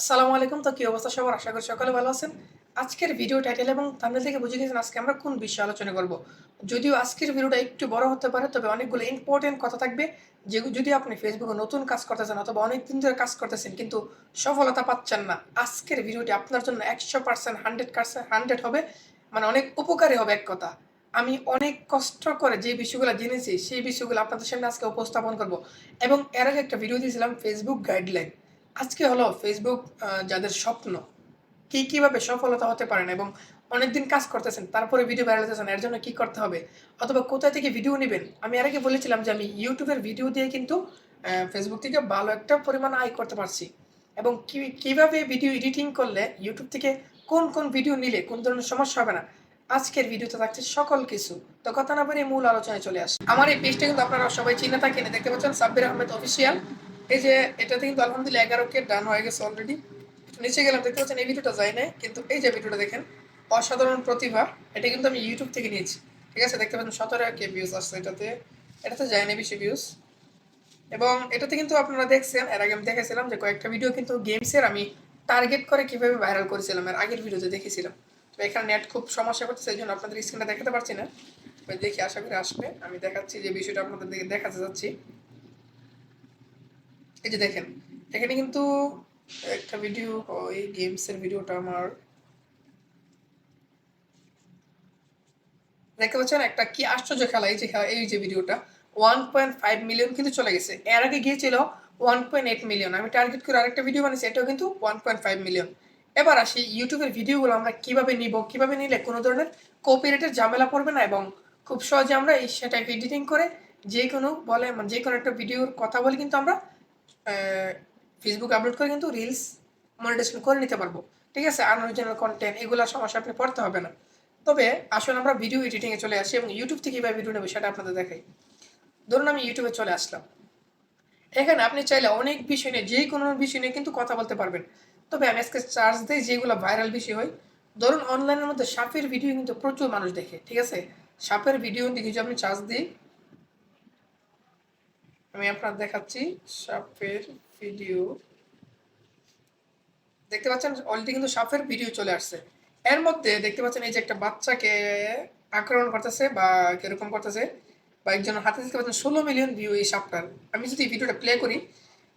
আসসালামু আলাইকুম। তো কি অবস্থা সবার? আশা করি সকালে ভালো আছেন। আজকের ভিডিও টাইটেল এবং থাম্বনেল থেকে বুঝে গেছেন আজকে আমরা কোন বিষয়ে আলোচনা করব। যদিও আজকের ভিডিওটা একটু বড় হতে পারে, তবে অনেকগুলো ইম্পর্টেন্ট কথা থাকবে। যে যদি আপনি ফেসবুকে নতুন কাজ করতেছেন অথবা অনেক দিন ধরে কাজ করতেছেন, কিন্তু সফলতা পাচ্ছেন না, আজকের ভিডিওটি আপনার জন্য একশো পার্সেন্ট হান্ড্রেড পার্সেন্ট হান্ড্রেড হবে। মানে অনেক উপকারী হবে এক কথা। আমি অনেক কষ্ট করে যে বিষয়গুলো জেনেছি, সেই বিষয়গুলো আপনাদের সামনে আজকে উপস্থাপন করব। এবং এর আগে একটা ভিডিও দিয়েছিলাম ফেসবুক গাইডলাইন আজকে হলো ফেসবুক যাদের স্বপ্ন কি কীভাবে সফলতা হতে পারেন এবং অনেকদিন কাজ করতেছেন, তারপরে ভিডিও ভাইরাল হতেছেন এর জন্য কি করতে হবে? অথবা কোথায় থেকে ভিডিও নেবেন? আমি আর আগে বলেছিলাম যে আমি ইউটিউবের ভিডিও দিয়ে কিন্তু ফেসবুক থেকে ভালো একটা পরিমাণ আয় করতে পারছি। এবং কীভাবে ভিডিও এডিটিং করলে ইউটিউব থেকে কোন কোন ভিডিও নিলে কোন ধরনের সমস্যা হবে না? আজকের ভিডিওতে থাকছে সকল কিছু। তো কথা না বলে মূল আলোচনায় চলে আসে। আমার এই পেজটা কিন্তু আপনারা সবাই চিনে থাকেন। দেখতে পাচ্ছেন সাব্বির আহমেদ অফিসিয়াল এই যে এটাতে কিন্তু আলহামদুলিল্লাহ এগারো কে ডান হয়ে গেছে অলরেডি নিচে গেলাম, দেখতে পাচ্ছেন এই ভিডিওটা যায় না কিন্তু এই যে ভিডিওটা দেখেন, অসাধারণ প্রতিভা। এটা কিন্তু আমি ইউটিউব থেকে নিয়েছি, ঠিক আছে? দেখতে পাচ্ছেন সতেরো কে ভিউজ আসছে এটাতে। এটাতে যায় না বেশি ভিউজ এবং এটাতে কিন্তু আপনারা দেখছেন, এর আগে আমি দেখেছিলাম যে কয়েকটা ভিডিও কিন্তু গেমসের আমি টার্গেট করে কীভাবে ভাইরাল করেছিলাম, এর আগের ভিডিওতে দেখেছিলাম তো এখানে নেট খুব সমস্যা করতেছে সেই জন্য আপনাদের স্ক্রিনটা দেখাতে পারছি না। দেখি, আশা করি আসবে। আমি দেখাচ্ছি যে বিষয়টা আপনাদের দেখাতে যাচ্ছি এই যে দেখেন, এখানে কিন্তু একটা ভিডিও ওই গেমসের ভিডিওটা আমার। দেখতে পাচ্ছেন একটা কি আশ্চর্য খেলা, এই যে এই যে ভিডিওটা ওয়ান পয়েন্ট ফাইভ মিলিয়ন কিন্তু চলে গেছে। এর আগে গিয়েছিল ওয়ান পয়েন্ট এইট মিলিয়ন আমি টার্গেট করে আরেকটা ভিডিও বানিয়েছি, এটাও কিন্তু ওয়ান পয়েন্ট ফাইভ মিলিয়ন এবার আসি ইউটিউবের ভিডিওগুলো আমরা কীভাবে নিব, কীভাবে নিলে কোনো ধরনের কপিরাইটের ঝামেলা পড়বে না এবং খুব সহজে আমরা এই সেটা এডিটিং করে যে কোনো বলে মানে যে কোনো একটা ভিডিওর কথা বলে কিন্তু আমরা ফেসবুক আপলোড করে কিন্তু রিলস মনিটাইজেশন করে নিতে পারব। ঠিক আছে? আনঅরিজিনাল কন্টেন্ট এগুলো সমস্যা আপনি পড়তে হবে না। তবে আসলে আমরা ভিডিও এডিটিংয়ে চলে আসি এবং ইউটিউব থেকে কীভাবে ভিডিও নেবে সেটা আপনাদের দেখাই। ধরুন আমি ইউটিউবে চলে আসলাম। এখানে আপনি চাইলে অনেক বিষয় নিয়ে, যে কোনো বিষয় নিয়ে কিন্তু কথা বলতে পারবেন। তবে আমি আজকে চার্জ দিই যেগুলো ভাইরাল বিষয় হয়। ধরুন অনলাইনের মধ্যে সাপের ভিডিও কিন্তু প্রচুর মানুষ দেখে, ঠিক আছে? সাপের ভিডিও যদি আপনি চার্জ দিই আমি আপনার দেখাচ্ছি সাপের ভিডিও দেখতে পাচ্ছেন অলরেডি কিন্তু সাপের ভিডিও চলে আসছে। এর মধ্যে দেখতে পাচ্ছেন এই যে একটা বাচ্চাকে আক্রমণ করতেছে বা কীরকম করতেছে বা একজন হাতে দেখতে পাচ্ছেন ষোলো মিলিয়ন ভিউ এই সাপটার। আমি যদি ভিডিওটা প্লে করি,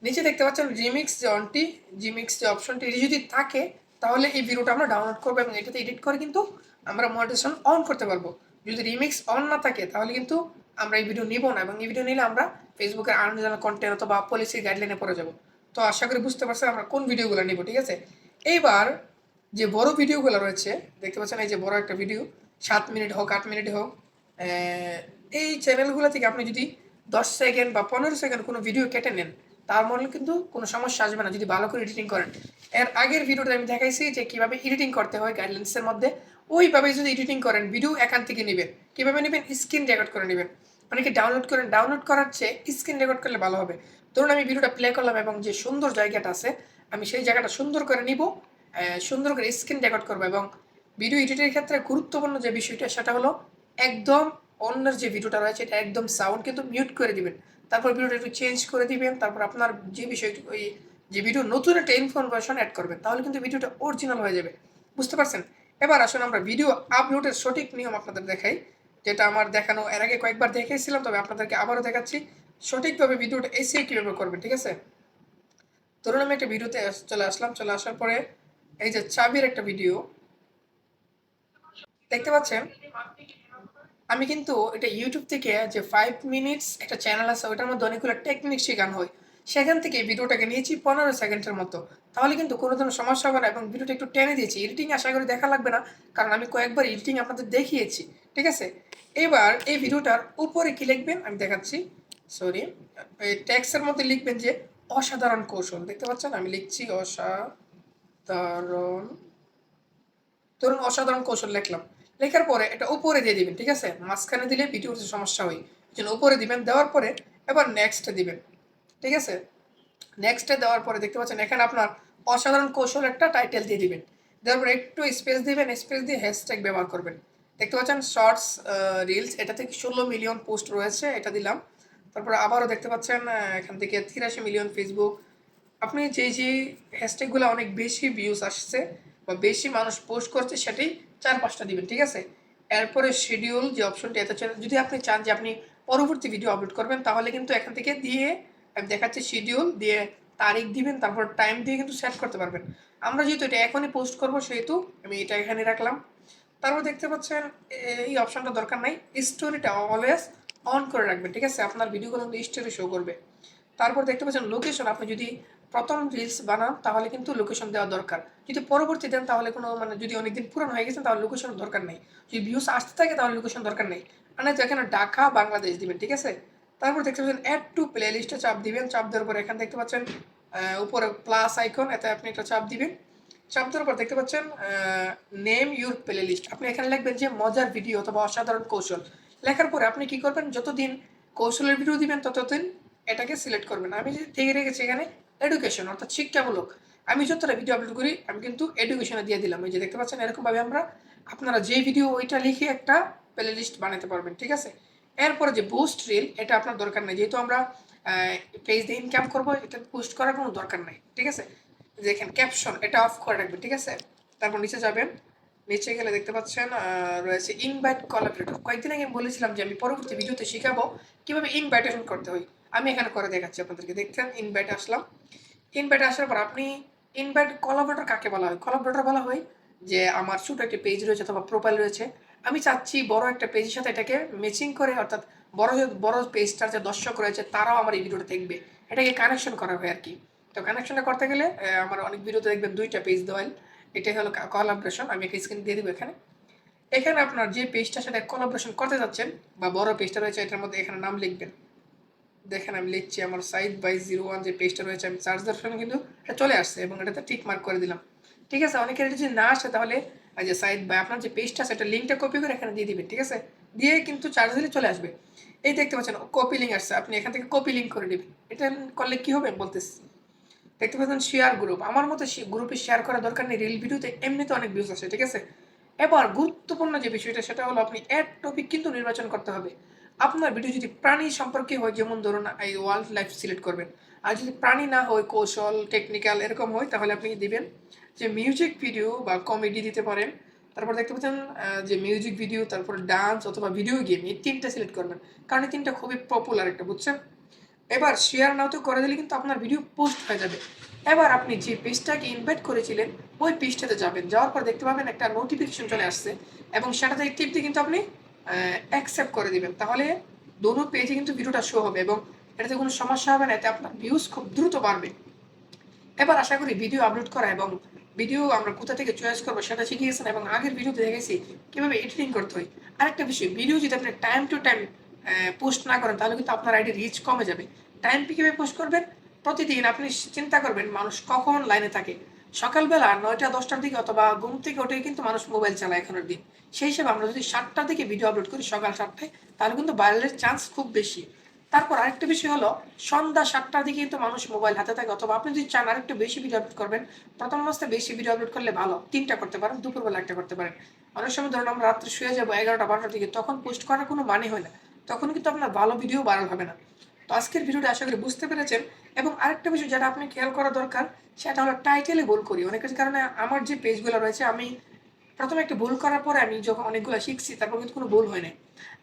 নিচে দেখতে পাচ্ছেন রিমিক্স যে অনটি রিমিক্স যে অপশনটি যদি থাকে, তাহলে এই ভিডিওটা আমরা ডাউনলোড করব এবং এটাতে এডিট করে কিন্তু আমরা মনিটাইজেশন অন করতে পারব। যদি রিমিক্স অন না থাকে, তাহলে কিন্তু আমরা এই ভিডিও নিব না এবং এই ভিডিও নিলে আমরা ফেসবুকের আনজানা কন্টেন্ট অথবা পলিসি গাইডলাইনে পড়ে যাব। তো আশা করি বুঝতে পারছেন আমরা কোন ভিডিওগুলো নিব, ঠিক আছে? এইবার যে বড় ভিডিওগুলো রয়েছে, দেখতে পাচ্ছেন এই যে বড় একটা ভিডিও সাত মিনিট হোক, আট মিনিট হোক এই চ্যানেলগুলো থেকে আপনি যদি দশ সেকেন্ড বা পনেরো সেকেন্ড কোনো ভিডিও কেটে নেন, তার মনে কিন্তু কোনো সমস্যা আসবে না, যদি ভালো করে এডিটিং করেন। এর আগের ভিডিওটা আমি দেখাইছি যে কীভাবে এডিটিং করতে হয় গাইডলাইন্সের মধ্যে ওইভাবে যদি এডিটিং করেন ভিডিও এখান থেকে নেবেন। কীভাবে নেবেন? স্ক্রিন রেকর্ড করে নেবেন। অনেকে ডাউনলোড করেন ডাউনলোড করার চেয়ে স্ক্রিন রেকর্ড করলে ভালো হবে। ধরুন আমি ভিডিওটা প্লে করলাম এবং যে সুন্দর জায়গাটা আছে, আমি সেই জায়গাটা সুন্দর করে নিব সুন্দর করে স্ক্রিন রেকর্ড করব এবং ভিডিও এডিটের ক্ষেত্রে গুরুত্বপূর্ণ যে বিষয়টা, সেটা হলো একদম অন্যের যে ভিডিওটা রয়েছে, এটা একদম সাউন্ড কিন্তু মিউট করে দিবেন। তারপর ভিডিওটা একটু চেঞ্জ করে দিবেন, তারপর আপনার যে বিষয় ওই যে ভিডিও নতুন একটা ইনফরমেশন অ্যাড করবেন, তাহলে কিন্তু ভিডিওটা অরিজিনাল হয়ে যাবে। বুঝতে পারছেন? এবার আসলে আমরা ভিডিও আপলোডের সঠিক নিয়ম আপনাদের দেখাই। যেটা আমার দেখানো, এর আগে কয়েকবার দেখিয়েছিলাম, তবে আপনাদেরকে আবারও দেখাচ্ছি। সঠিকভাবে ভিডিওটা এসে কীভাবে করবেন, ঠিক আছে? ধরুন আমি একটা ভিডিওতে চলে আসলাম, চলে আসার পরে এই যে চাবির একটা ভিডিও। দেখতে পাচ্ছেন? আমি কিন্তু এটা ইউটিউব থেকে যে ফাইভ মিনিটস একটা চ্যানেল আছে ওটার মধ্যে অনেকগুলো টেকনিক শেখানো হয়। সেখান থেকে ভিডিওটাকে নিয়েছি পনেরো সেকেন্ডের মতো। তাহলে কিন্তু কোনো ধরনের সমস্যা হবে না এবং ভিডিওটা একটু টেনে দিয়েছি। এডিটিং আশা করি দেখা লাগবে না, কারণ আমি কয়েকবার এডিটিং আপনাদের দেখিয়েছি, ঠিক আছে? এবার এই ভিডিওটার উপরে কি লিখবেন? আমি দেখাচ্ছি। সরি এই ট্যাক্সের মধ্যে লিখবেন যে অসাধারণ কৌশল। দেখতে পাচ্ছেন? আমি লিখছি অসাধারণ, ধরুন অসাধারণ কৌশল লিখলাম। লেখার পরে এটা উপরে দিয়ে দিবেন, ঠিক আছে? মাঝখানে দিলে ভিডিওর সমস্যা হয়, এই জন্য উপরে দিবেন, দেওয়ার পরে এবার নেক্সট দিবেন। ঠিক আছে? নেক্সটে দেওয়ার পরে দেখতে পাচ্ছেন, এখানে আপনার অসাধারণ কৌশল একটা টাইটেল দিয়ে দিবেন। দেওয়ার পরে একটু স্পেস দিবেন স্পেস দিয়ে হ্যাশট্যাগ ব্যবহার করবেন। দেখতে পাচ্ছেন শর্টস রিলস এটা থেকে ষোলো মিলিয়ন পোস্ট রয়েছে, এটা দিলাম। তারপরে আবারও দেখতে পাচ্ছেন এখান থেকে তিরাশি মিলিয়ন ফেসবুক আপনি যে যে হ্যাশট্যাগুলো অনেক বেশি ভিউজ আসছে বা বেশি মানুষ পোস্ট করছে, সেটাই চার পাঁচটা দিবেন, ঠিক আছে? এরপরে শিডিউল যে অপশনটি এত যদি আপনি চান যে আপনি পরবর্তী ভিডিও আপলোড করবেন, তাহলে কিন্তু এখান থেকে দিয়ে দেখাচ্ছি শিডিউল দিয়ে তারিখ দিবেন, তারপর টাইম দিয়ে কিন্তু সেট করতে পারবেন। আমরা যেহেতু এটা এখনই পোস্ট করব, সেহেতু আমি এটা এখানে রাখলাম। তারপর দেখতে পাচ্ছেন এই অপশনটা দরকার নাই। স্টোরিটা অলওয়েজ অন করে রাখবেন, ঠিক আছে? আপনার ভিডিওগুলো কিন্তু স্টোরি শো করবে। তারপর দেখতে পাচ্ছেন লোকেশন আপনি যদি প্রথম রিলস বানান, তাহলে কিন্তু লোকেশন দেওয়া দরকার। যদি পরবর্তী দেন, তাহলে কোনো মানে যদি অনেকদিন পুরানো হয়ে গেছে, তাহলে লোকেশন দরকার নেই। যদি ভিউস আসতে থাকে, তাহলে লোকেশন দরকার নেই। মানে এখানে ঢাকা, বাংলাদেশ দিবেন, ঠিক আছে? তারপর দেখতে পাচ্ছেন অ্যাড টু প্লে লিস্টে চাপ দিবেন। চাপ দেওয়ার পর এখানে দেখতে পাচ্ছেন উপরে প্লাস আইকন এতে আপনি একটা চাপ দিবেন। চাপ দেওয়ার পর দেখতে পাচ্ছেন নেম ইউর প্লে লিস্ট আপনি এখানে লিখবেন যে মজার ভিডিও অথবা অসাধারণ কৌশল। লেখার পরে আপনি কি করবেন? যতদিন কৌশলের ভিডিও দিবেন, ততদিন এটাকে সিলেক্ট করবেন। আমি যে দিয়ে রেখেছি এখানে এডুকেশন অর্থাৎ শিক্ষামূলক। আমি যতটা ভিডিও আপলোড করি, আমি কিন্তু এডুকেশনে দিয়ে দিলাম। এই যে দেখতে পাচ্ছেন, এরকমভাবে আমরা আপনারা যে ভিডিও ওইটা লিখে একটা প্লে লিস্ট বানাতে পারবেন, ঠিক আছে? এরপরে যে বুস্ট রিল এটা আপনার দরকার নেই। যেহেতু আমরা পেজ দিয়ে ইনকাম করব, এটা পোস্ট করার কোনো দরকার নেই, ঠিক আছে? দেখেন ক্যাপশন এটা অফ করে রাখবেন, ঠিক আছে? তারপর নিচে যাবেন। নিচে গেলে দেখতে পাচ্ছেন রয়েছে ইনভাইট কলাবরেটর কয়েকদিন আগে আমি বলেছিলাম যে আমি পরবর্তী ভিডিওতে শেখাবো কীভাবে ইনভাইটেশন করতে হয়। আমি এখানে করে দেখাচ্ছি আপনাদেরকে। দেখছেন? ইনভাইট আসলাম। ইনভাইট আসার পর আপনি ইনভাইট কলাবরেটর কাকে বলা হয়? কলাবরেটর বলা হয় যে আমার ছোট একটা পেজ রয়েছে অথবা প্রোফাইল রয়েছে, আমি চাচ্ছি বড় একটা পেজের সাথে এটাকে ম্যাচিং করে, অর্থাৎ বড় যে বড় পেজটার যে দর্শক রয়েছে তারাও আমার এই ভিডিওটা দেখবে। এটাকে কানেকশন করা হয় আর কি। তো কানেকশনটা করতে গেলে আমার অনেক ভিডিওতে দেখবেন দুইটা পেজ দেওয়াল এটাই হলো কলাবরেশন আমি একটা স্ক্রিন দিয়ে দেবো এখানে। এখানে আপনার যে পেজটার সাথে কলাবরেশন করতে যাচ্ছেন বা বড় পেজটা রয়েছে, এটার মধ্যে এখানে নাম লিখবেন। দেখেন আমি লিখছি আমার সাইড বাই জিরো ওয়ান যে পেজটা রয়েছে, আমি চার্জ সময় কিন্তু এটা চলে আসছে এবং এটাতে টিক মার্ক করে দিলাম। ঠিক আছে? অনেকের যদি না আসে তাহলে, এই যে সাইড বাই আপনার যে পেজটা আছে লিঙ্কটা কপি করে এখানে দিয়ে দিবেন ঠিক আছে? দিয়ে কিন্তু চার্জ দিলে চলে আসবে। এই দেখতে পাচ্ছেন কপি লিঙ্ক আসছে, আপনি এখান থেকে কপি লিঙ্ক করে দিবেন এটা করলে কী হবে? বলতেছি। দেখতে পাচ্ছেন শেয়ার গ্রুপ আমার মতো গ্রুপে শেয়ার করা দরকার নেই রিল ভিডিওতে এমনিতে অনেক ভিউজ আসে, ঠিক আছে? এবার গুরুত্বপূর্ণ যে বিষয়টা, সেটা হলো আপনি অ্যাড টপিক কিন্তু নির্বাচন করতে হবে। আপনার ভিডিও যদি প্রাণী সম্পর্কে হয়, যেমন ধরুন, এই ওয়াইল্ড লাইফ সিলেক্ট করবেন। আর যদি প্রাণী না হয়, কৌশল টেকনিক্যাল এরকম হয়, তাহলে আপনি দিবেন যে মিউজিক ভিডিও বা কমেডি দিতে পারেন। তারপর দেখতে পাচ্ছেন যে মিউজিক ভিডিও তারপর ডান্স অথবা ভিডিও গেম এই তিনটা সিলেক্ট করবেন। কারণ এই তিনটা খুবই পপুলার একটা, বুঝছেন? এবার শেয়ার নাও তো করে দিলে কিন্তু আপনার ভিডিও পোস্ট হয়ে যাবে। এবার আপনি যে পেজটাকে ইনভাইট করেছিলেন, ওই পেজটাতে যাবেন। যাওয়ার পর দেখতে পাবেন একটা নোটিফিকেশন চলে আসছে এবং সেটাতে টিপ দিয়ে কিন্তু আপনি অ্যাকসেপ্ট করে দিবেন। তাহলে দোনো পেজে কিন্তু ভিডিওটা শো হবে এবং এটাতে কোনো সমস্যা হবে না, এতে আপনার ভিউজ খুব দ্রুত বাড়বে। এবার আশা করি ভিডিও আপলোড করা এবং ভিডিও আমরা কোথা থেকে চয়েস করব সেটা শিখিয়েছেন এবং আগের ভিডিওতে দেখেছি কীভাবে এডিটিং করতে হয়। আরেকটা বিষয় ভিডিও যদি আপনি টাইম টু টাইম পোস্ট না করেন, তাহলে কিন্তু আপনার আইডি রিচ কমে যাবে। টাইম কীভাবে পোস্ট করবেন? প্রতিদিন আপনি চিন্তা করবেন, মানুষ কখন লাইনে থাকে। সকালবেলা নয়টা, দশটার দিকে অথবা ঘুম থেকে উঠে কিন্তু মানুষ মোবাইল চালায় এখনের দিন। সেই হিসেবে আমরা যদি সাতটার দিকে ভিডিও আপলোড করি সকাল সাতটায়, তাহলে কিন্তু ভাইরালের চান্স খুব বেশি। তারপর আরেকটা বিষয় হলো, সন্ধ্যা সাতটার দিকে কিন্তু মানুষ মোবাইল হাতে থাকে। অথবা আপনি যদি চান আরেকটু বেশি ভিডিও আপলোড করবেন, প্রথম অবস্থায় বেশি ভিডিও আপলোড করলে ভালো। তিনটা করতে পারেন, দুপুরবেলা একটা করতে পারেন। অনেক সময় ধরুন আমরা রাত্রে শুয়ে যাব এগারোটা, বারোটার দিকে, তখন পোস্ট করার কোনো মানে হয় না। তখন কিন্তু আপনার ভালো ভিডিও ভাইরাল হবে না। তো আজকের ভিডিওটা আশা করি বুঝতে পেরেছেন। এবং আরেকটা বিষয় যেটা আপনি খেয়াল করা দরকার, সেটা হলো টাইটেলে ভুল করি। অনেকের কারণে আমার যে পেজগুলো রয়েছে, আমি প্রথমে একটা ভুল করার পরে আমি যখন অনেকগুলো শিখছি, তারপর কিন্তু কোনো ভুল হয়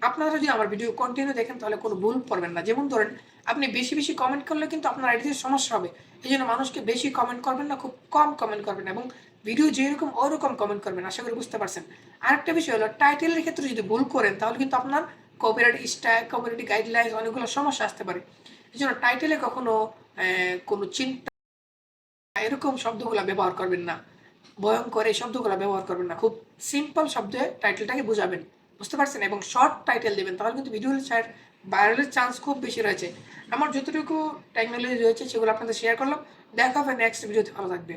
আপনারা যদি আমার ভিডিও কন্টিনিউ দেখেন, তাহলে কোনো ভুল করবেন না। যেমন ধরেন, আপনি বেশি বেশি কমেন্ট করলে কিন্তু আপনার আইডিতে সমস্যা হবে। এই জন্য মানুষকে বেশি কমেন্ট করবেন না, খুব কম কমেন্ট করবেন এবং ভিডিও যেরকম, ওরকম কমেন্ট করবেন। আশা করি বুঝতে পারছেন। আরেকটা বিষয় হলো টাইটেলের ক্ষেত্রে যদি ভুল করেন, তাহলে কিন্তু আপনার কপিরাইট স্ট্যাক কপিরাইট গাইডলাইন্স অনেকগুলো সমস্যা আসতে পারে। এই জন্য টাইটেলে কখনো কোনো চিন্তা, এরকম শব্দগুলো ব্যবহার করবেন না। ভয়ঙ্কর এই শব্দগুলো ব্যবহার করবেন না। খুব সিম্পল শব্দে টাইটেলটাকে বোঝাবেন। বুঝতে পারছেন? এবং শর্ট টাইটেল দেবেন। তাহলে কিন্তু ভিডিও শেয়ার ভাইরালের চান্স খুব বেশি রয়েছে। আমার যতটুকু টেকনোলজি রয়েছে, সেগুলো আপনাদের শেয়ার করলাম। দেখা হবে নেক্সট ভিডিওতে ভালো থাকবে